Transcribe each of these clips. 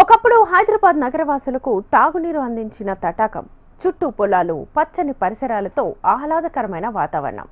ఒకప్పుడు హైదరాబాద్ నగరవాసులకు తాగునీరు అందించిన తటాకం చుట్టూ పొలాలు పచ్చని పరిసరాలతో ఆహ్లాదకరమైన వాతావరణం.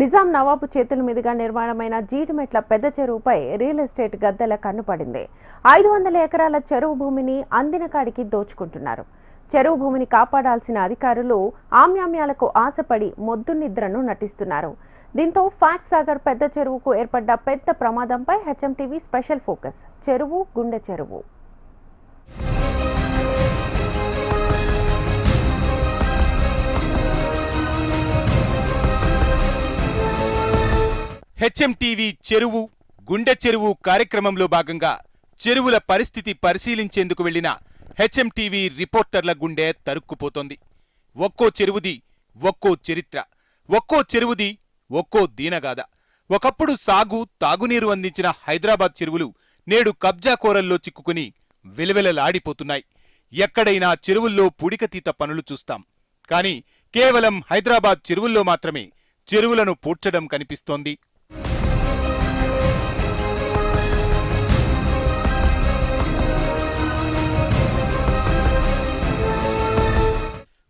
నిజాం నవాబు చేతుల మీదుగా నిర్మాణమైన జీడిమెట్ల పెద్ద చెరువుపై రియల్ ఎస్టేట్ గద్దెల కన్నుపడింది ఐదు వందల ఎకరాల చెరువు భూమిని అందిన కాడికి దోచుకుంటున్నారు. చెరువు భూమిని కాపాడాల్సిన అధికారులు ఆమ్యామ్యాలకు ఆశపడి మొద్దు నిద్రను నటిస్తున్నారు. దీంతో ఫ్యాక్ట్ సాగర్ పెద్ద చెరువుకు ఏర్పడ్డ పెద్ద ప్రమాదంపై హెచ్ఎంటీవీ స్పెషల్ ఫోకస్ చెరువు గుండె చెరువు. హెచ్ఎంటీవీ చెరువు గుండె చెరువు కార్యక్రమంలో భాగంగా చెరువుల పరిస్థితి పరిశీలించేందుకు వెళ్ళిన హెచ్ఎంటీవీ రిపోర్టర్ల గుండె తరుక్కుపోతోంది. ఒక్కో చెరువుది ఒక్కో చరిత్ర. ఒక్కో చెరువుది ఒక్కో దీనగాథ. ఒకప్పుడు సాగు తాగునీరు అందించిన హైదరాబాద్ చెరువులు నేడు కబ్జా కోరల్లో చిక్కుకుని విలవిలలాడిపోతున్నాయి. ఎక్కడైనా చెరువుల్లో పుడికతీత పనులు చూస్తాం. కానీ కేవలం హైదరాబాద్ చెరువుల్లో మాత్రమే చెరువులను పూడ్చడం కనిపిస్తోంది.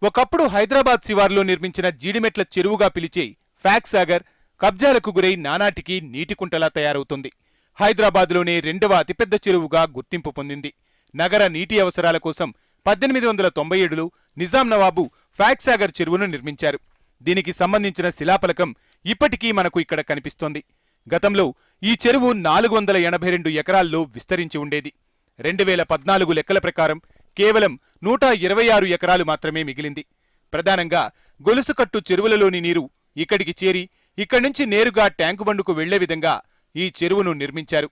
ఒకప్పుడు హైదరాబాద్ శివార్లో నిర్మించిన జీడిమెట్ల చెరువుగా పిలిచే ఫ్యాక్ సాగర్ కబ్జాలకు గురై నానాటికి నీటికుంటలా తయారవుతుంది. హైదరాబాద్లోనే రెండవ అతిపెద్ద చెరువుగా గుర్తింపు పొందింది. నగర నీటి అవసరాల కోసం పద్దెనిమిది వందల తొంభై ఏడులో నిజాం నవాబు ఫ్యాక్సాగర్ చెరువును నిర్మించారు. దీనికి సంబంధించిన శిలాఫలకం ఇప్పటికీ మనకు ఇక్కడ కనిపిస్తోంది. గతంలో ఈ చెరువు నాలుగు వందల ఎనభై రెండు ఎకరాల్లో విస్తరించి ఉండేది. రెండు వేల పద్నాలుగు లెక్కల ప్రకారం కేవలం నూట ఇరవై ఆరు ఎకరాలు మాత్రమే మిగిలింది. ప్రధానంగా గొలుసుకట్టు చెరువులలోని నీరు ఇక్కడికి చేరి ఇక్కడి నుంచి నేరుగా ట్యాంకు బండుకు వెళ్ళే విధంగా ఈ చెరువును నిర్మించారు.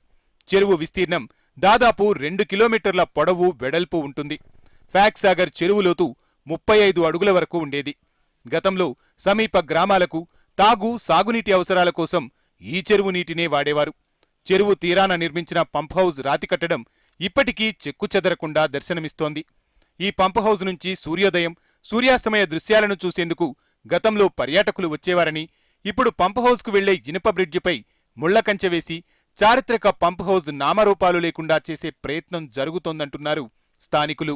చెరువు విస్తీర్ణం దాదాపు రెండు కిలోమీటర్ల పొడవు వెడల్పు ఉంటుంది. ఫ్యాక్సాగర్ చెరువులోతు ముప్పై ఐదు అడుగుల వరకు ఉండేది. గతంలో సమీప గ్రామాలకు తాగు సాగునీటి అవసరాల కోసం ఈ చెరువు నీటినే వాడేవారు. చెరువు తీరాన నిర్మించిన పంప్ హౌస్ రాతి కట్టడం ఇప్పటికీ చెక్కు చెదరకుండా దర్శనమిస్తోంది. ఈ పంప్ హౌజ్ నుంచి సూర్యోదయం సూర్యాస్తమయ దృశ్యాలను చూసేందుకు గతంలో పర్యాటకులు వచ్చేవారని ఇప్పుడు పంప్ హౌస్కు వెళ్ళే ఇనుప బ్రిడ్జిపై ముళ్ళ కంచె వేసి చారిత్రక పంప్ హౌజ్ నామరూపాలు లేకుండా చేసే ప్రయత్నం జరుగుతోందంటున్నారు స్థానికులు.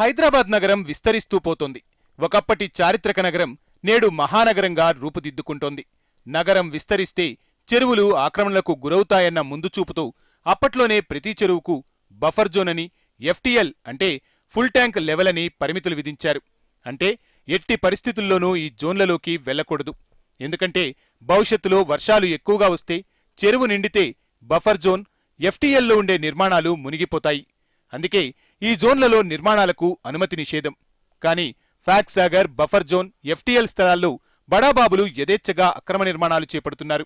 హైదరాబాద్ నగరం విస్తరిస్తూ పోతోంది. ఒకప్పటి చారిత్రక నగరం నేడు మహానగరంగా రూపుదిద్దుకుంటోంది. నగరం విస్తరిస్తే చెరువులు ఆక్రమణలకు గురవుతాయన్న ముందుచూపుతో అప్పట్లోనే ప్రతి చెరువుకు బఫర్ జోన్ అని ఎఫ్టీఎల్ అంటే ఫుల్ ట్యాంక్ లెవెల్ అని పరిమితులు విధించారు. అంటే ఎట్టి పరిస్థితుల్లోనూ ఈ జోన్లలోకి వెళ్ళకూడదు ఎందుకంటే భవిష్యత్తులో వర్షాలు ఎక్కువగా వస్తే చెరువు నిండితే బఫర్ జోన్ ఎఫ్టీఎల్లో ఉండే నిర్మాణాలు మునిగిపోతాయి. అందుకే ఈ జోన్లలో నిర్మాణాలకు అనుమతి నిషేధం. కానీ Fox Sagar buffer zone FTL స్థలాల్లో బడాబాబులు యథేచ్ఛగా అక్రమ నిర్మాణాలు చేపడుతున్నారు.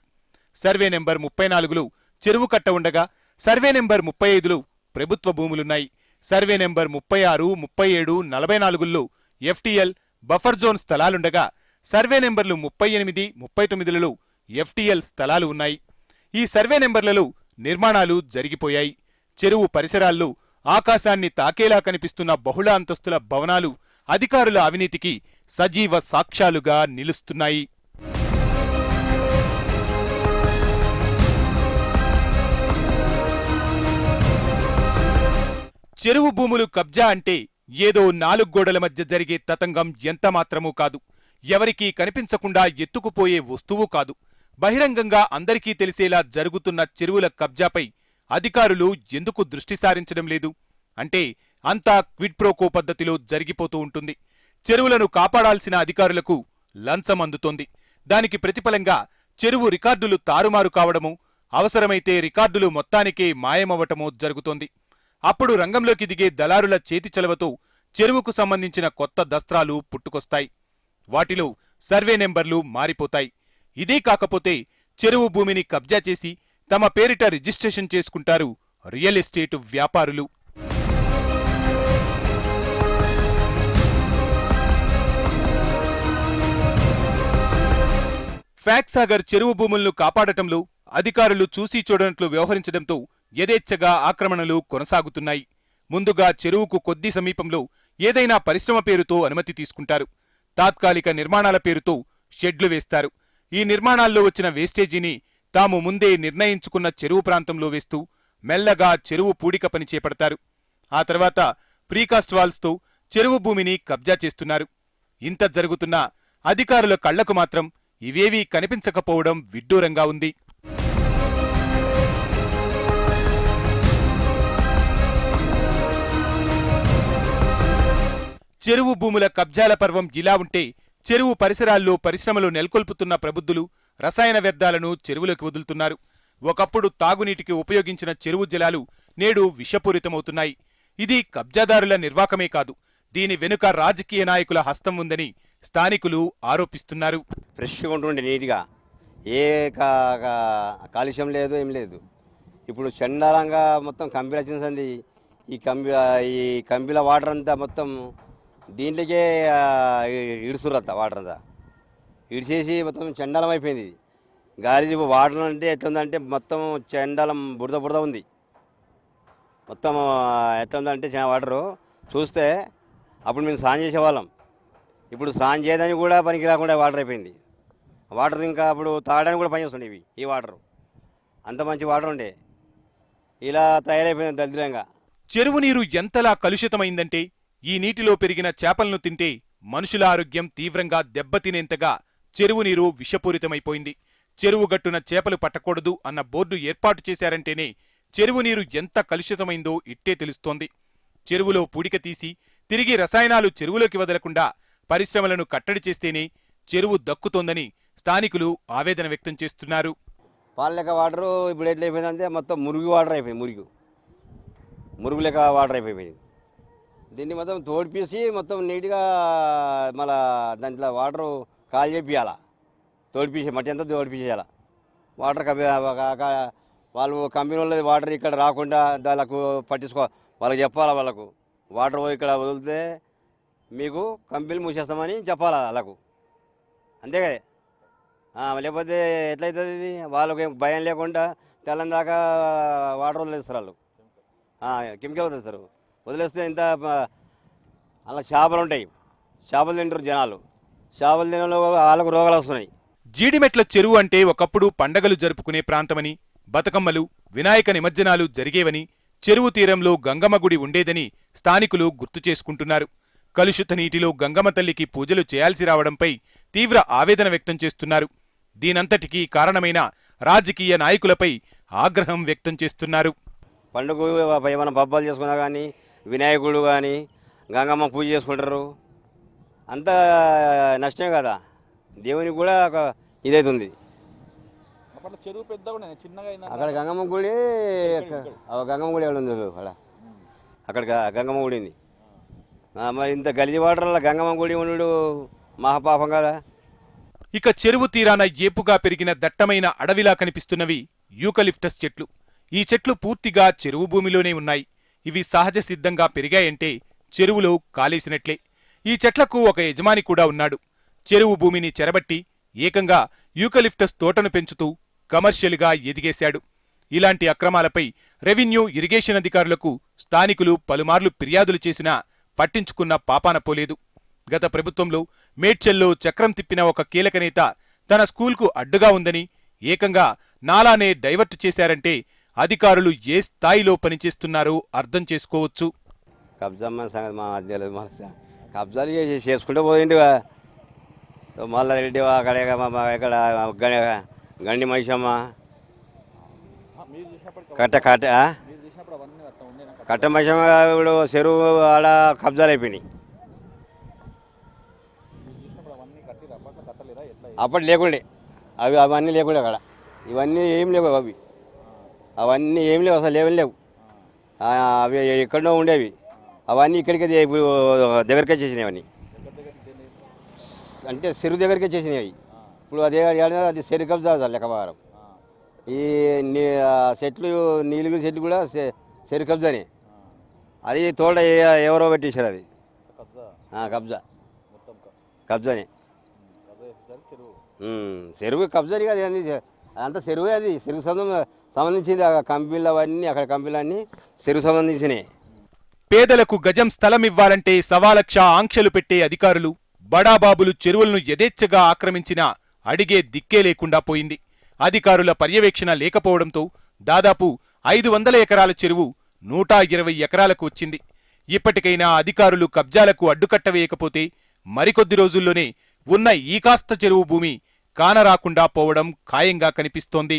సర్వే నెంబర్ ముప్పై నాలుగులో చెరువు కట్ట ఉండగా సర్వే నెంబర్ ముప్పై ఐదులో ప్రభుత్వ భూములున్నాయి. సర్వే నెంబర్ ముప్పై ఆరు ముప్పై ఏడు నలభై నాలుగుల్లో ఎఫ్టీఎల్ బఫర్ జోన్ స్థలాలుండగా సర్వే నెంబర్లు ముప్పై ఎనిమిది ముప్పై తొమ్మిదిలలో ఎఫ్టీఎల్ స్థలాలు ఉన్నాయి. ఈ సర్వే నెంబర్లలో నిర్మాణాలు జరిగిపోయాయి. చెరువు పరిసరాల్లో ఆకాశాన్ని తాకేలా కనిపిస్తున్న బహుళ అంతస్తుల భవనాలు అధికారుల అవినీతికి సజీవ సాక్ష్యాలుగా నిలుస్తున్నాయి. చెరువు భూములు కబ్జా అంటే ఏదో నాలుగు గోడల మధ్య జరిగే తతంగం ఎంతమాత్రమూ కాదు. ఎవరికీ కనిపించకుండా ఎత్తుకుపోయే వస్తువు కాదు. బహిరంగంగా అందరికీ తెలిసేలా జరుగుతున్న చెరువుల కబ్జాపై అధికారులు ఎందుకు దృష్టి సారించడం లేదు? అంటే అంతా క్విడ్ ప్రోకో పద్ధతిలో జరిగిపోతూ ఉంటుంది. చెరువులను కాపాడాల్సిన అధికారులకు లంచం అందుతోంది దానికి ప్రతిఫలంగా చెరువు రికార్డులు తారుమారు కావడమో అవసరమైతే రికార్డులు మొత్తానికే మాయమవ్వటమో జరుగుతోంది. అప్పుడు రంగంలోకి దిగే దళారుల చేతి చలవతో చెరువుకు సంబంధించిన కొత్త దస్త్రాలు పుట్టుకొస్తాయి. వాటిలో సర్వే నెంబర్లు మారిపోతాయి. ఇదే కాకపోతే చెరువు భూమిని కబ్జా చేసి తమ పేరిట రిజిస్ట్రేషన్ చేసుకుంటారు రియల్ ఎస్టేట్ వ్యాపారులు. ఫ్యాక్సాగర్ చెరువు భూములను కాపాడటంలో అధికారులు చూసి చూడనట్లు వ్యవహరించడంతో యథేచ్ఛగా ఆక్రమణలు కొనసాగుతున్నాయి. ముందుగా చెరువుకు కొద్ది సమీపంలో ఏదైనా పరిశ్రమ పేరుతో అనుమతి తీసుకుంటారు. తాత్కాలిక నిర్మాణాల పేరుతో షెడ్లు వేస్తారు. ఈ నిర్మాణాల్లో వచ్చిన వేస్టేజీని తాము ముందే నిర్ణయించుకున్న చెరువు ప్రాంతంలో వేస్తూ మెల్లగా చెరువు పూడిక పని చేపడతారు. ఆ తర్వాత ప్రీకాస్ట్ వాల్స్తో చెరువు భూమిని కబ్జా చేస్తున్నారు. ఇంత జరుగుతున్నా అధికారుల కళ్ళకు మాత్రం ఇవేవీ కనిపించకపోవడం విడ్డూరంగా ఉంది. చెరువు భూముల కబ్జాల పర్వం ఇలా ఉంటే చెరువు పరిసరాల్లో పరిశ్రమలు నెలకొల్పుతున్న ప్రబుద్ధులు రసాయన వ్యర్థాలను చెరువులకు వదులుతున్నారు. ఒకప్పుడు తాగునీటికి ఉపయోగించిన చెరువు జలాలు నేడు విషపూరితమవుతున్నాయి. ఇది కబ్జాదారుల నిర్వాకమే కాదు దీని వెనుక రాజకీయ నాయకుల హస్తం ఉందని స్థానికులు ఆరోపిస్తున్నారు. ఫ్రెష్గా ఉంటుండే నీట్గా ఏ కా- కాలుష్యం లేదు ఏం లేదు. ఇప్పుడు చండాలంగా మొత్తం కంపెనీ వచ్చింది ఈ కంబి ఈ కంపెనీల వాటర్ అంతా మొత్తం దీంట్లోకే ఇడుసురత్త వాటర్ అంతా. ఇడిచేసి మొత్తం చండాలం అయిపోయింది. గాలి వాటర్ అంటే ఎట్లుందంటే మొత్తం చండాలం బురద బురద ఉంది. మొత్తం ఎట్లుందంటే చిన్న వాటరు చూస్తే అప్పుడు మేము స్నానం చేసేవాళ్ళం. ఇప్పుడు స్నానం చేయడానికి కూడా పనికి రాకుండా వాటర్ అయిపోయింది. వాటర్ ఇంకా అప్పుడు తాగడానికి కూడా పనిచేస్తుండే ఇవి ఈ వాటర్. అంత మంచి వాటర్ ఉండే. ఇలా తయారైపోయింది దరిద్రంగా. చెరువు నీరు ఎంతలా కలుషితమైందంటే ఈ నీటిలో పెరిగిన చేపలను తింటే మనుషుల ఆరోగ్యం తీవ్రంగా దెబ్బతినేంతగా చెరువు నీరు విషపూరితమైపోయింది. చెరువు గట్టున చేపలు పట్టకూడదు అన్న బోర్డు ఏర్పాటు చేశారంటేనే చెరువు నీరు ఎంత కలుషితమైందో ఇట్టే తెలుస్తోంది. చెరువులో పూడిక తీసి తిరిగి రసాయనాలు చెరువులోకి వదలకుండా పరిశ్రమలను కట్టడి చేస్తేనే చెరువు దక్కుతోందని స్థానికులు ఆవేదన వ్యక్తం చేస్తున్నారు. పాల లెక్క వాటరు ఇప్పుడు ఎట్లా అయిపోయిందంటే మొత్తం మురుగు వాటర్ అయిపోయింది మురుగు. మురుగు లెక్క వాటర్ అయిపోయింది. దీన్ని మొత్తం తోడిపేసి మొత్తం నీట్గా మళ్ళా దాంట్లో వాటరు కాల్ చేపియాల తోడిపేసి మట్టి అంతా తోడిపేసేయాల వాటర్ కప్పి వాళ్ళు కంపెనీ వాళ్ళది వాటర్ ఇక్కడ రాకుండా దానికి పట్టించుకో వాళ్ళకి చెప్పాలా వాళ్ళకు. వాటర్ ఇక్కడ వదిలితే మీకు కంపెనీలు మూసేస్తామని చెప్పాలా వాళ్ళకు? అంతే కదా లేకపోతే ఎట్లయితుంది ఇది? వాళ్ళకి భయం లేకుండా తెల్లం దాకా వాటర్ వదిలేస్తారు వాళ్ళు. కెమికల్ వదిలేస్తారు వదిలేస్తే ఇంత అలా చేపలు ఉంటాయి. చేపలు తింటారు జనాలు. చేపలు తినలో వాళ్ళకు రోగాలు వస్తున్నాయి. జీడిమెట్ల చెరువు అంటే ఒకప్పుడు పండగలు జరుపుకునే ప్రాంతమని బతుకమ్మలు వినాయక నిమజ్జనాలు జరిగేవని చెరువు తీరంలో గంగమ్మ గుడి ఉండేదని స్థానికులు గుర్తు చేసుకుంటున్నారు. కలుషిత నీటిలో గంగమ్మ తల్లికి పూజలు చేయాల్సి రావడంపై తీవ్ర ఆవేదన వ్యక్తం చేస్తున్నారు. దీనంతటికీ కారణమైన రాజకీయ నాయకులపై ఆగ్రహం వ్యక్తం చేస్తున్నారు. పండుగ ఏమైనా పబ్బాలు చేసుకున్నా కానీ వినాయకుడు కానీ గంగమ్మ పూజ చేసుకుంటారు. అంత నష్టమే కదా? దేవునికి కూడా ఒక ఇదైతుంది. చెరువు పెద్ద కూడా చిన్నగా అయినా అక్కడ గంగమ్మ గుడి ఆ గంగమ్మ గుడి ఎక్కడ ఉంది అక్కడ గంగమ్మ గుడి ఉంది. మరి ఇంత గలీజి వాటర్లో గంగమ్మ గుడి ఉండు మహాపాపం కదా. ఇక చెరువు తీరాన ఏపుగా పెరిగిన దట్టమైన అడవిలా కనిపిస్తున్నవి యూకలిప్టస్ చెట్లు. ఈ చెట్లు పూర్తిగా చెరువు భూమిలోనే ఉన్నాయి. ఇవి సహజ సిద్ధంగా పెరిగాయంటే చెరువులో కాలేసినట్లే. ఈ చెట్లకు ఒక యజమాని కూడా ఉన్నాడు. చెరువు భూమిని చెరబట్టి ఏకంగా యూకలిప్టస్ తోటను పెంచుతూ కమర్షియల్గా ఎదిగేశాడు. ఇలాంటి అక్రమాలపై రెవెన్యూ ఇరిగేషన్ అధికారులకు స్థానికులు పలుమార్లు ఫిర్యాదులు చేసినా పట్టించుకున్న పాపాన పోలేదు. గత ప్రభుత్వంలో మేడ్చల్లో చక్రం తిప్పిన ఒక కీలక నేత తన స్కూల్కు అడ్డుగా ఉందని ఏకంగా నాలానే డైవర్ట్ చేశారంటే అధికారులు ఏ స్థాయిలో పనిచేస్తున్నారో అర్థం చేసుకోవచ్చు. కబ్జా మన సంగతి మా తెలియదు కబ్జాలు చేసి చేసుకుంటూ పోయింది మల్లారెడ్డి అక్కడ మా- ఇక్కడ గండి మైసమ్మ కట్ట కట్ట కట్ట మైసమ్మ ఇప్పుడు చెరువు ఆడ కబ్జాలు అయిపోయినాయి. అప్పటి లేకుండే. అవి అవన్నీ లేకుండే అక్కడ. ఇవన్నీ ఏం లేవు అవి. అవన్నీ ఏం లేవు అసలు లేవని లేవు. అవి ఎక్కడో ఉండేవి. అవన్నీ ఇక్కడికి దగ్గరికి వచ్చేసినాయి అవన్నీ. అంటే చెరువు దగ్గరికి వచ్చేసినాయి అవి. ఇప్పుడు అదే అది చెరు కబ్జా అవుతుంది లెక్క ప్రకారం. ఈ చెట్లు నీళ్ళు చెట్లు కూడా చెరు కబ్జానే అది తోట ఎవరో పెట్టేశారు అది. కబ్జా? ఆ, కబ్జా. మొత్తం క- కబ్జానే చెరువు. కబ్జాని కాదు అది అంత చెరువే అది. చెరువు సంబంధం సంబంధించింది ఆ కంపెనీలు అవన్నీ అక్కడ కంపెనీలు అన్నీ చెరువు సంబంధించినవి పేదలకు గజం స్థలమివ్వాలంటే సవాలక్ష ఆంక్షలు పెట్టే అధికారులు బడాబాబులు చెరువులను యథేచ్ఛగా ఆక్రమించినా అడిగే దిక్కే లేకుండా పోయింది. అధికారుల పర్యవేక్షణ లేకపోవడంతో దాదాపు ఐదు వందల ఎకరాల చెరువు నూట ఇరవై ఎకరాలకు వచ్చింది. ఇప్పటికైనా అధికారులు కబ్జాలకు అడ్డుకట్ట వేయకపోతే మరికొద్ది రోజుల్లోనే ఉన్న ఈ కాస్త చెరువు భూమి కానరాకుండా పోవడం ఖాయంగా కనిపిస్తోంది.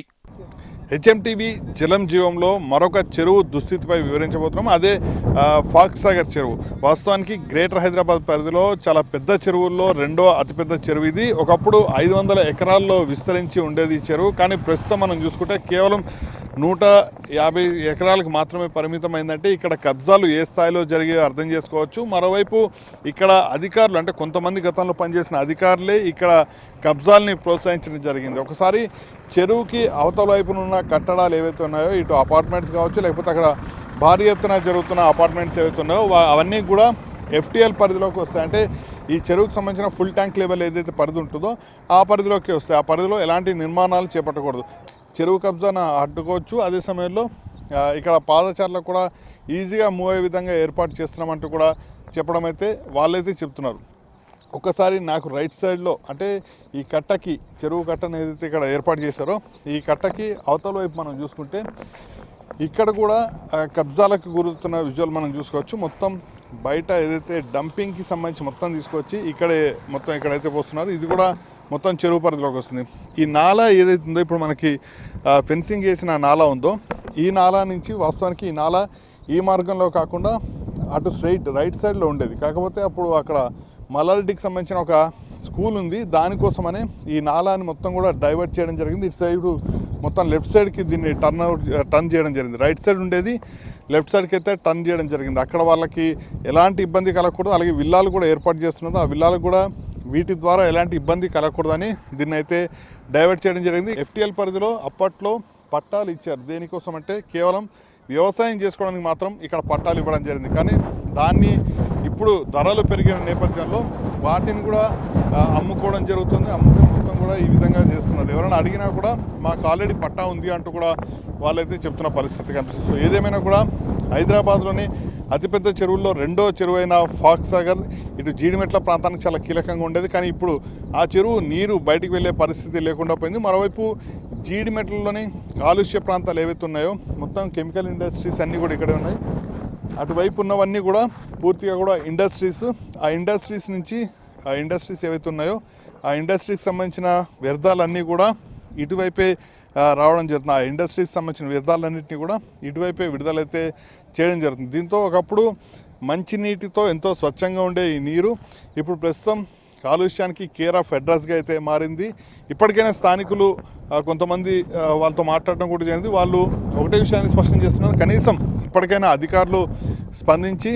హెచ్ఎంటీవీ జలం జీవంలో మరొక చెరువు దుస్థితిపై వివరించబోతున్నాం. అదే ఆ, ఫాక్స్ సాగర్ చెరువు. వాస్తవానికి గ్రేటర్ హైదరాబాద్ పరిధిలో చాలా పెద్ద చెరువుల్లో రెండో అతిపెద్ద చెరువు ఇది. ఒకప్పుడు ఐదు వందల ఎకరాల్లో విస్తరించి ఉండేది ఈ చెరువు. కానీ ప్రస్తుతం మనం చూసుకుంటే కేవలం నూట యాభై ఎకరాలకు మాత్రమే పరిమితమైందంటే ఇక్కడ కబ్జాలు ఏ స్థాయిలో జరిగే అర్థం చేసుకోవచ్చు. మరోవైపు ఇక్కడ అధికారులు అంటే కొంతమంది గతంలో పనిచేసిన అధికారులే ఇక్కడ కబ్జాల్ని ప్రోత్సహించడం జరిగింది. ఒకసారి చెరువుకి అవతల వైపున ఉన్న కట్టడాలు ఏవైతే ఉన్నాయో ఇటు అపార్ట్మెంట్స్ కావచ్చు లేకపోతే అక్కడ భారీ ఎత్తున జరుగుతున్న అపార్ట్మెంట్స్ ఏవైతే ఉన్నాయో అవన్నీ కూడా ఎఫ్టీఎల్ పరిధిలోకి వస్తాయి. అంటే ఈ చెరువుకు సంబంధించిన ఫుల్ ట్యాంక్ లెవెల్ ఏదైతే పరిధి ఉంటుందో ఆ పరిధిలోకి వస్తాయి. ఆ పరిధిలో ఎలాంటి నిర్మాణాలు చేపట్టకూడదు. చెరువు కబ్జాను అడ్డుకోవచ్చు. అదే సమయంలో ఇక్కడ పాదచారులకు కూడా ఈజీగా మూవ్ అయ్యే విధంగా ఏర్పాటు చేస్తున్నామంటూ కూడా చెప్పడం అయితే వాళ్ళైతే చెప్తున్నారు. ఒక్కసారి నాకు రైట్ సైడ్లో అంటే ఈ కట్టకి చెరువు కట్టను ఏదైతే ఇక్కడ ఏర్పాటు చేశారో ఈ కట్టకి అవతల వైపు మనం చూసుకుంటే ఇక్కడ కూడా కబ్జాలకు గురుతున్న విజువల్ మనం చూసుకోవచ్చు. మొత్తం బయట ఏదైతే డంపింగ్కి సంబంధించి మొత్తం తీసుకొచ్చి ఇక్కడే మొత్తం ఇక్కడైతే పోస్తున్నారు ఇది కూడా మొత్తం చెరువు పరిధిలోకి వస్తుంది. ఈ నాలా ఏదైతే ఉందో ఇప్పుడు మనకి ఫెన్సింగ్ చేసిన నాలా ఉందో ఈ నాలా నుంచి వాస్తవానికి ఈ నాలా ఈ మార్గంలో కాకుండా అటు స్ట్రైట్ రైట్ సైడ్లో ఉండేది. కాకపోతే అప్పుడు అక్కడ మల్లారెడ్డికి సంబంధించిన ఒక స్కూల్ ఉంది. దానికోసమనే ఈ నాలాని మొత్తం కూడా డైవర్ట్ చేయడం జరిగింది. ఇటు సైడ్ మొత్తం లెఫ్ట్ సైడ్కి దీన్ని టర్న్ అవుట్ టర్న్ చేయడం జరిగింది. రైట్ సైడ్ ఉండేది లెఫ్ట్ సైడ్కి అయితే టర్న్ చేయడం జరిగింది. అక్కడ వాళ్ళకి ఎలాంటి ఇబ్బంది కలగకూడదు. అలాగే విల్లాలు కూడా ఏర్పాటు చేస్తున్నారు. ఆ విల్లాలకు కూడా వీటి ద్వారా ఎలాంటి ఇబ్బంది కలగకూడదని దీన్ని అయితే డైవర్ట్ చేయడం జరిగింది. ఎఫ్టీఎల్ పరిధిలో అప్పట్లో పట్టాలు ఇచ్చారు. దేనికోసం అంటే కేవలం వ్యవసాయం చేసుకోవడానికి మాత్రం ఇక్కడ పట్టాలు ఇవ్వడం జరిగింది. కానీ దాన్ని ఇప్పుడు ధరలు పెరిగిన నేపథ్యంలో వాటిని కూడా అమ్ముకోవడం జరుగుతుంది. అమ్ముకోవడం మొత్తం కూడా ఈ విధంగా చేస్తున్నారు. ఎవరైనా అడిగినా కూడా మాకు ఆల్రెడీ పట్టా ఉంది అంటూ కూడా వాళ్ళైతే చెప్తున్న పరిస్థితి కనిపిస్తుంది. సో ఏదేమైనా కూడా హైదరాబాద్లోని అతిపెద్ద చెరువుల్లో రెండో చెరువు అయిన ఫాక్స్ సాగర్ ఇటు జీడిమెట్ల ప్రాంతానికి చాలా కీలకంగా ఉండేది. కానీ ఇప్పుడు ఆ చెరువు నీరు బయటికి వెళ్ళే పరిస్థితి లేకుండా పోయింది. మరోవైపు జీడిమెట్లలోని కాలుష్య ప్రాంతాలు ఏవైతే ఉన్నాయో మొత్తం కెమికల్ ఇండస్ట్రీస్ అన్నీ కూడా ఇక్కడే ఉన్నాయి. అటువైపు ఉన్నవన్నీ కూడా పూర్తిగా కూడా ఇండస్ట్రీస్ ఆ ఇండస్ట్రీస్ నుంచి ఆ ఇండస్ట్రీస్ ఏవైతే ఉన్నాయో ఆ ఇండస్ట్రీకి సంబంధించిన వ్యర్థాలన్నీ కూడా ఇటువైపే రావడం జరుగుతుంది. ఆ ఇండస్ట్రీకి సంబంధించిన వ్యర్థాలన్నింటినీ కూడా ఇటువైపే విడుదలైతే చేయడం జరుగుతుంది. దీంతో ఒకప్పుడు మంచినీటితో ఎంతో స్వచ్ఛంగా ఉండే ఈ నీరు ఇప్పుడు ప్రస్తుతం కాలుష్యానికి కేర్ ఆఫ్ అడ్రస్గా అయితే మారింది. ఇప్పటికైనా స్థానికులు కొంతమంది వాళ్ళతో మాట్లాడడం కూడా జరిగింది. వాళ్ళు ఒకటే విషయాన్ని స్పష్టం చేస్తున్నారు. కనీసం ఇప్పటికైనా అధికారులు స్పందించి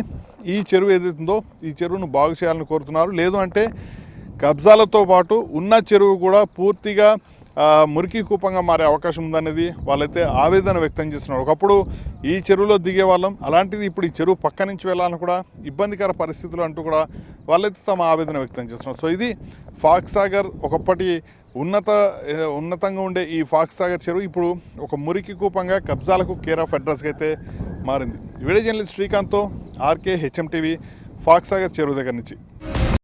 ఈ చెరువు ఏదైతుందో ఈ చెరువును బాగు చేయాలని కోరుతున్నారు. లేదు అంటే కబ్జాలతో పాటు ఉన్న చెరువు కూడా పూర్తిగా మురికి కూపంగా మారే అవకాశం ఉందనేది వాళ్ళైతే ఆవేదన వ్యక్తం చేస్తున్నారు. ఒకప్పుడు ఈ చెరువులో దిగే వాళ్ళం అలాంటిది ఇప్పుడు ఈ చెరువు పక్క నుంచి వెళ్ళాలని కూడా ఇబ్బందికర పరిస్థితులు అంటూ కూడా వాళ్ళైతే తమ ఆవేదన వ్యక్తం చేస్తున్నారు. సో ఇది ఫాక్సాగర్ ఒకప్పటి ఉన్నత ఉన్నతంగా ఉండే ఈ ఫాక్స్ సాగర్ చెరువు ఇప్పుడు ఒక మురికి కూపంగా కబ్జాలకు కేర్ ఆఫ్ అడ్రస్గా అయితే మారింది. Video journalist శ్రీకాంత్తో R K HM TV Fox Sagar చెరువు దగ్గర నుంచి.